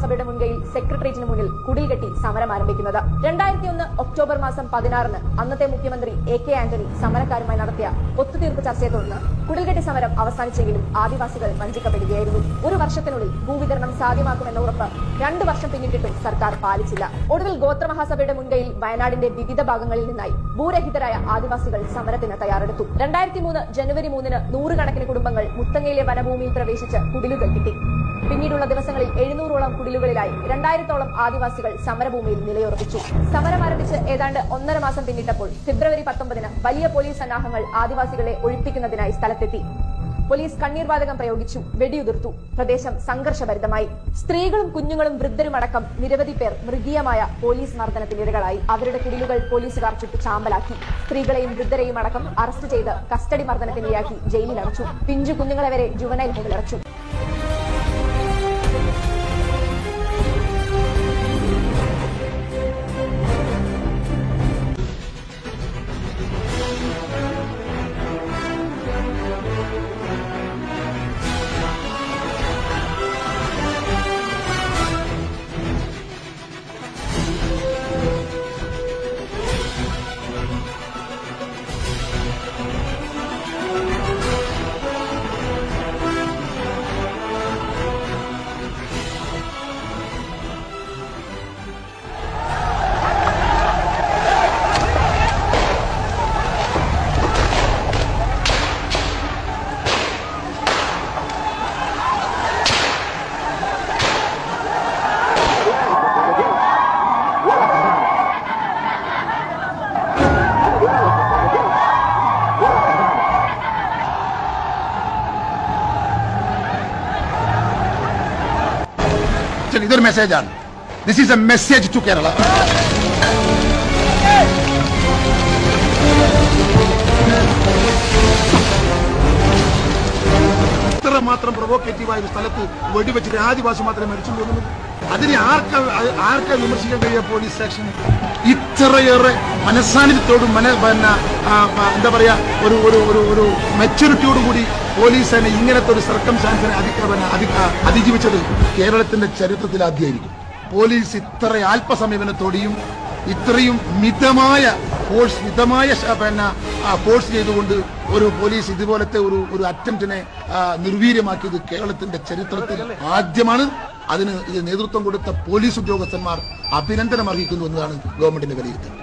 ഗോത്ര മഹാസഭയുടെ മുൻകൈയിൽ സെക്രട്ടേറിയറ്റിന് മുന്നിൽ കുടിൽ കെട്ടി സമരം ആരംഭിക്കുന്നത്. രണ്ടായിരത്തി ഒന്ന് ഒക്ടോബർ മാസം പതിനാറിന് അന്നത്തെ മുഖ്യമന്ത്രി എ കെ ആന്റണി സമരക്കാരുമായി നടത്തിയ ഒത്തുതീർപ്പ് ചർച്ചയെ തുടർന്ന് കുടിൽകെട്ടി സമരം അവസാനിച്ചെങ്കിലും ആദിവാസികൾ വഞ്ചിക്കപ്പെടുകയായിരുന്നു. ഒരു വർഷത്തിനുള്ളിൽ ഭൂവിതരണം സാധ്യമാക്കുമെന്ന ഉറപ്പ് രണ്ടു വർഷം പിന്നിട്ടിട്ടും സർക്കാർ പാലിച്ചില്ല. ഒടുവിൽ ഗോത്രമഹാസഭയുടെ മുൻകൈയിൽ വയനാടിന്റെ വിവിധ ഭാഗങ്ങളിൽ നിന്നായി ഭൂരഹിതരായ ആദിവാസികൾ സമരത്തിന് തയ്യാറെടുത്തു. രണ്ടായിരത്തി മൂന്ന് ജനുവരി മൂന്നിന് നൂറുകണക്കിന് കുടുംബങ്ങൾ മുത്തങ്ങയിലെ വനഭൂമിയിൽ പ്രവേശിച്ച് കുടിലുകൾ കിട്ടി. പിന്നീടുള്ള ദിവസങ്ങളിൽ എഴുന്നൂറോളം കുടിലുകളിലായി രണ്ടായിരത്തോളം ആദിവാസികൾ സമരഭൂമിയിൽ നിലയുറപ്പിച്ചു. സമരം ആരംഭിച്ച് ഏതാണ്ട് ഒന്നര മാസം പിന്നിട്ടപ്പോൾ ഫെബ്രുവരി പത്തൊമ്പതിന് വലിയ പോലീസ് സന്നാഹങ്ങൾ ആദിവാസികളെ ഒഴിപ്പിക്കുന്നതിനായി സ്ഥലത്തെത്തി. പോലീസ് കണ്ണീർവാതകം പ്രയോഗിച്ചു വെടിയുതിർത്തു. പ്രദേശം സംഘർഷഭരിതമായി. സ്ത്രീകളും കുഞ്ഞുങ്ങളും വൃദ്ധരുമടക്കം നിരവധി പേർ മൃഗീയമായ പോലീസ് മർദ്ദനത്തിനിരകളായി. അവരുടെ കുടിലുകൾ പോലീസുകാർ ചുട്ടു ചാമ്പലാക്കി. സ്ത്രീകളെയും വൃദ്ധരെയും അടക്കം അറസ്റ്റ് ചെയ്ത് കസ്റ്റഡി മർദ്ദനത്തിനിരയാക്കി ജയിലിലടച്ചു. പിഞ്ചു കുഞ്ഞുങ്ങളെ വരെ ജുവനൈൽ ഹോമിലടച്ചു ശരി, ഇതൊരു മെസ്സേജാണ് this is a message to Kerala മാത്രം പ്രൊവോക്കേറ്റീവായ ഒരു സ്ഥലത്ത് വെടിവെച്ചിട്ട് ആദിവാസി മാത്രമേ മരിച്ചു പോകുന്നുള്ളൂ അതിനെ ആർക്ക ആർക്ക വിമർശിക്കാൻ കഴിയുക പോലീസ് സ്റ്റേഷന് ഇത്രയേറെ മനസ്സാന്നിധ്യത്തോടും മന പിന്നെ എന്താ പറയുക ഒരു ഒരു ഒരു ഒരു മെച്ചൂരിറ്റിയോടും കൂടി പോലീസിനെ ഇങ്ങനത്തെ ഒരു സർക്കം ചാൻസിനെ അതി- അതിജീവിച്ചത് കേരളത്തിന്റെ ചരിത്രത്തിൽ ആദ്യമായിരിക്കും. പോലീസ് ഇത്ര അല്പസമീപനത്തോടെയും ഇത്രയും മിതമായ ഫോഴ്സ് മിതമായ പിന്നെ ഫോഴ്സ് ചെയ്തുകൊണ്ട് ഒരു പോലീസ് ഇതുപോലത്തെ ഒരു ഒരു അറ്റംപ്റ്റിനെ നിർവീര്യമാക്കിയത് കേരളത്തിന്റെ ചരിത്രത്തിൽ ആദ്യമാണ്. അതിന് ഇത് നേതൃത്വം കൊടുത്ത പോലീസ് ഉദ്യോഗസ്ഥന്മാർ അഭിനന്ദനം അർഹിക്കുന്നു എന്നതാണ് ഗവൺമെന്റിന്റെ വിലയിരുത്തൽ.